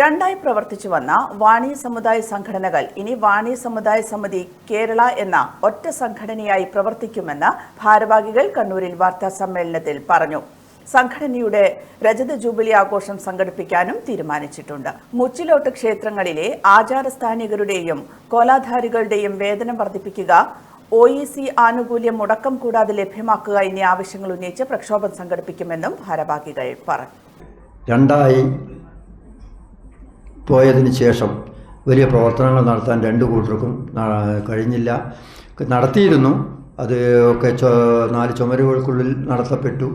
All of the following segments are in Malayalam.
രണ്ടായി പ്രവർത്തിച്ചു വന്ന വാണി സമുദായ സംഘടനകൾ ഇനി വാണി സമുദായ സമിതി കേരള എന്ന ഒറ്റ സംഘടനയായി പ്രവർത്തിക്കുമെന്ന് ഭാരവാഹികൾ കണ്ണൂരിൽ വാർത്താ സമ്മേളനത്തിൽ പറഞ്ഞു. സംഘടനയുടെ രജത ജൂബിലി ആഘോഷം സംഘടിപ്പിക്കാനും തീരുമാനിച്ചിട്ടുണ്ട്. മുച്ചിലോട്ട് ക്ഷേത്രങ്ങളിലെ ആചാരസ്ഥാനികരുടെയും കോലാധാരികളുടെയും വേതനം വർദ്ധിപ്പിക്കുക ഒ ഇ സി ആനുകൂല്യം മുടക്കം കൂടാതെ ലഭ്യമാക്കുക എന്നീ ആവശ്യങ്ങൾ ഉന്നയിച്ച് പ്രക്ഷോഭം സംഘടിപ്പിക്കുമെന്നും ഭാരവാഹികൾ പറഞ്ഞു. രണ്ടായി പോയതിന് ശേഷം വലിയ പ്രവർത്തനങ്ങൾ നടത്താൻ രണ്ട് കൂട്ടർക്കും കഴിഞ്ഞില്ല. നടത്തിയിരുന്നു. അത് ഒക്കെ നാല് ചുമരുകൾക്കുള്ളിൽ നടത്തപ്പെട്ടു.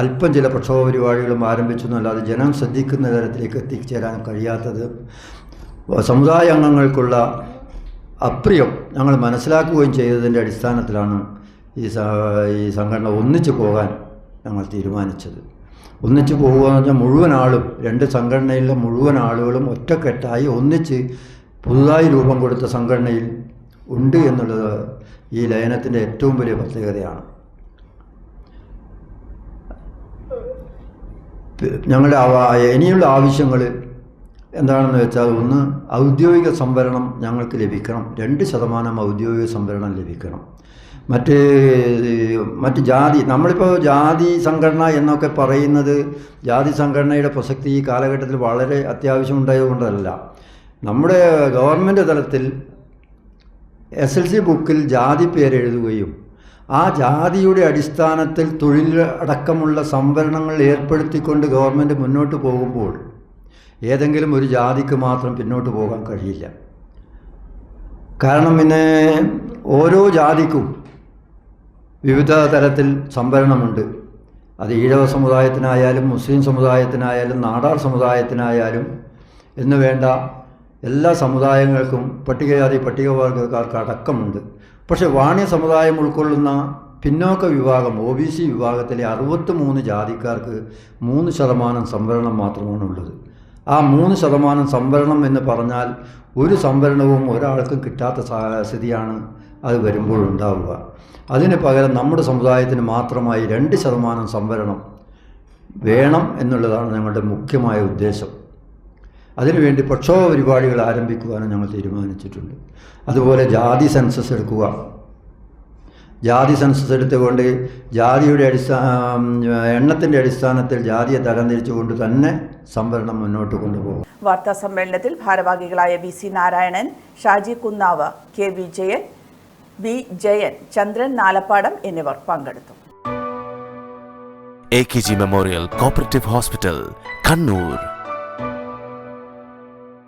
അല്പം ചില പ്രക്ഷോഭ പരിപാടികളും ആരംഭിച്ചു എന്നല്ലാതെ ജനം ശ്രദ്ധിക്കുന്ന തരത്തിലേക്ക് എത്തിച്ചേരാൻ കഴിയാത്തത്. സമുദായ അംഗങ്ങൾക്കുള്ള അപ്രിയം ഞങ്ങൾ മനസ്സിലാക്കുകയും ചെയ്തതിന്റെ അടിസ്ഥാനത്തിലാണ് ഈ ഈ സംഘടന ഒന്നിച്ചു പോകാൻ ഞങ്ങൾ തീരുമാനിച്ചത്. ഒന്നിച്ചു പോകുക എന്ന് പറഞ്ഞാൽ മുഴുവൻ ആളും രണ്ട് സംഘടനയിലെ മുഴുവൻ ആളുകളും ഒറ്റക്കെട്ടായി ഒന്നിച്ച് പുതുതായി രൂപം കൊടുത്ത സംഘടനയിൽ ഉണ്ട് എന്നുള്ളത് ഈ ലയനത്തിന്റെ ഏറ്റവും വലിയ പ്രത്യേകതയാണ്. ഞങ്ങളുടെ ഇനിയുള്ള ആവശ്യങ്ങൾ എന്താണെന്ന് വെച്ചാൽ ഒന്ന് ഔദ്യോഗിക സംവരണം ഞങ്ങൾക്ക് ലഭിക്കണം. രണ്ട് ശതമാനം ഔദ്യോഗിക സംവരണം ലഭിക്കണം. മറ്റ് മറ്റ് ജാതി നമ്മളിപ്പോൾ ജാതി സംഘടന എന്നൊക്കെ പറയുന്നത് ജാതി സംഘടനയുടെ പ്രസക്തി ഈ കാലഘട്ടത്തിൽ വളരെ അത്യാവശ്യം ഉണ്ടായതുകൊണ്ടല്ല. നമ്മുടെ ഗവൺമെന്റ് തലത്തിൽ എസ് എൽ സി ബുക്കിൽ ജാതി പേരെഴുതുകയും ആ ജാതിയുടെ അടിസ്ഥാനത്തിൽ തൊഴിൽ അടക്കമുള്ള സംവരണങ്ങൾ ഏർപ്പെടുത്തിക്കൊണ്ട് ഗവൺമെന്റ് മുന്നോട്ട് പോകുമ്പോൾ ഏതെങ്കിലും ഒരു ജാതിക്ക് മാത്രം പിന്നോട്ട് പോകാൻ കഴിയില്ല. കാരണം പിന്നെ ഓരോ ജാതിക്കും വിവിധ തരത്തിൽ സംവരണമുണ്ട്. അത് ഈഴവ സമുദായത്തിനായാലും മുസ്ലിം സമുദായത്തിനായാലും നാടാർ സമുദായത്തിനായാലും എന്ന് വേണ്ട എല്ലാ സമുദായങ്ങൾക്കും പട്ടികജാതി പട്ടികവർഗക്കാർക്ക് അടക്കമുണ്ട് പക്ഷേ വാണ്യ സമുദായം ഉൾക്കൊള്ളുന്ന പിന്നോക്ക വിഭാഗം ഒ ബി സി വിഭാഗത്തിലെ അറുപത്തി മൂന്ന് ജാതിക്കാർക്ക് മൂന്ന് ശതമാനം സംവരണം മാത്രമാണ് ഉള്ളത് ആ മൂന്ന് ശതമാനം സംവരണം എന്ന് പറഞ്ഞാൽ ഒരു സംവരണവും ഒരാൾക്കും കിട്ടാത്ത സ്ഥിതിയാണ് അത് വരുമ്പോൾ ഉണ്ടാവുക. അതിന് പകരം നമ്മുടെ സമുദായത്തിന് മാത്രമായി രണ്ട് ശതമാനം സംവരണം വേണം എന്നുള്ളതാണ് ഞങ്ങളുടെ മുഖ്യമായ ഉദ്ദേശം. അതിനുവേണ്ടി പ്രക്ഷോഭ പരിപാടികൾ ആരംഭിക്കുവാനും ഞങ്ങൾ തീരുമാനിച്ചിട്ടുണ്ട്. അതുപോലെ ജാതി സെൻസസ് എടുക്കുക. ജാതി സെൻസസ് എടുത്തുകൊണ്ട് ജാതിയുടെ അടിസ്ഥാന എണ്ണത്തിന്റെ അടിസ്ഥാനത്തിൽ ജാതിയെ തരംതിരിച്ചുകൊണ്ട് തന്നെ സംവരണം മുന്നോട്ട് കൊണ്ടുപോകും. വാർത്താ സമ്മേളനത്തിൽ ഭാരവാഹികളായ V C Narayanan Shaji Kunnav K Vijayan V Jayan Chandran Nalappadam എന്നിവർ പങ്കെടുത്തു. A K G memorial cooperative hospital Kannur